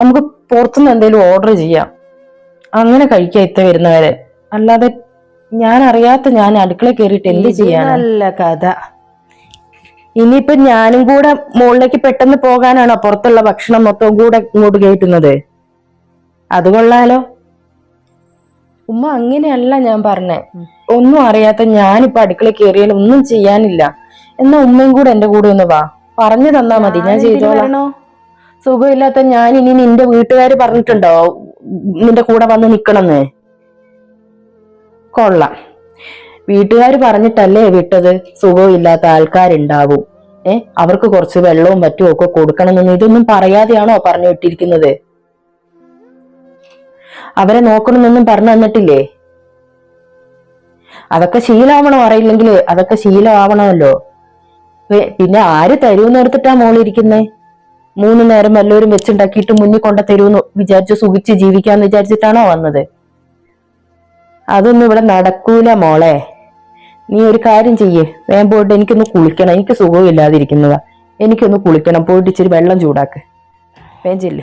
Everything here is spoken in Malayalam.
നമുക്ക് പുറത്തുനിന്ന് എന്തെങ്കിലും ഓർഡർ ചെയ്യാം. അങ്ങനെ കഴിക്കാം ഇത്ത വരുന്നവരെ അല്ലാതെ ഞാൻ അറിയാത്ത ഞാൻ അടുക്കള കയറിയിട്ട് എന്ത് ചെയ്യാൻ നല്ല കഥ. ഇനിയിപ്പൊ ഞാനും കൂടെ മുകളിലേക്ക് പെട്ടെന്ന് പോകാനാണോ പുറത്തുള്ള ഭക്ഷണം മൊത്തം കൂടെ ഇങ്ങോട്ട് കയറ്റുന്നത് അത് കൊള്ളാലോ. ഉമ്മ അങ്ങനെയല്ല ഞാൻ പറഞ്ഞേ. ഒന്നും അറിയാത്ത ഞാനിപ്പൊ അടുക്കള കയറിയാൽ ഒന്നും ചെയ്യാനില്ല. എന്നാ ഉമ്മയും കൂടെ എന്റെ കൂടെ ഒന്ന് വാ. പറഞ്ഞു തന്നാ മതി. ഞാൻ ചെയ്തോളാണോ ചെയ്തോളാം? സുഖമില്ലാത്ത ഞാൻ ഇനി നിന്റെ വീട്ടുകാര് പറഞ്ഞിട്ടുണ്ടോ? നിന്റെ കൂടെ വന്ന് നിക്കണമെന്ന്? കൊള്ളാം. വീട്ടുകാർ പറഞ്ഞിട്ടല്ലേ വിട്ടത്? സുഖമില്ലാത്ത ആൾക്കാരുണ്ടാവും. ഏ? അവർക്ക് കുറച്ച് വെള്ളവും മറ്റും ഒക്കെ കൊടുക്കണമെന്ന് ഇതൊന്നും പറയാതെയാണോ പറഞ്ഞു വിട്ടിരിക്കുന്നത്? അവരെ നോക്കണമെന്നൊന്നും പറഞ്ഞു തന്നിട്ടില്ലേ? അതൊക്കെ ശീലമാവണോ അറിയില്ലെങ്കിൽ അതൊക്കെ ശീലമാവണമല്ലോ. പിന്നെ ആര് തരൂന്ന് ഓർത്തിട്ടാ മോളിരിക്കുന്നേ? മൂന്ന് നേരം വല്ലവരും വെച്ചുണ്ടാക്കിയിട്ട് മുന്നിൽ കൊണ്ട തരുമെന്ന് വിചാരിച്ച് സുഖിച്ച് ജീവിക്കാന്ന് വിചാരിച്ചിട്ടാണോ വന്നത്? അതൊന്നും ഇവിടെ നടക്കൂല മോളെ. നീ ഒരു കാര്യം ചെയ്യേ. വേഗം പോയിട്ട് എനിക്കൊന്ന് കുളിക്കണം. എനിക്ക് സുഖമില്ലാതിരിക്കുന്നതാ എനിക്കൊന്ന് കുളിക്കണം. പോയിട്ട് ഇച്ചിരി വെള്ളം ചൂടാക്ക്. വേഗം ചെല്ല്.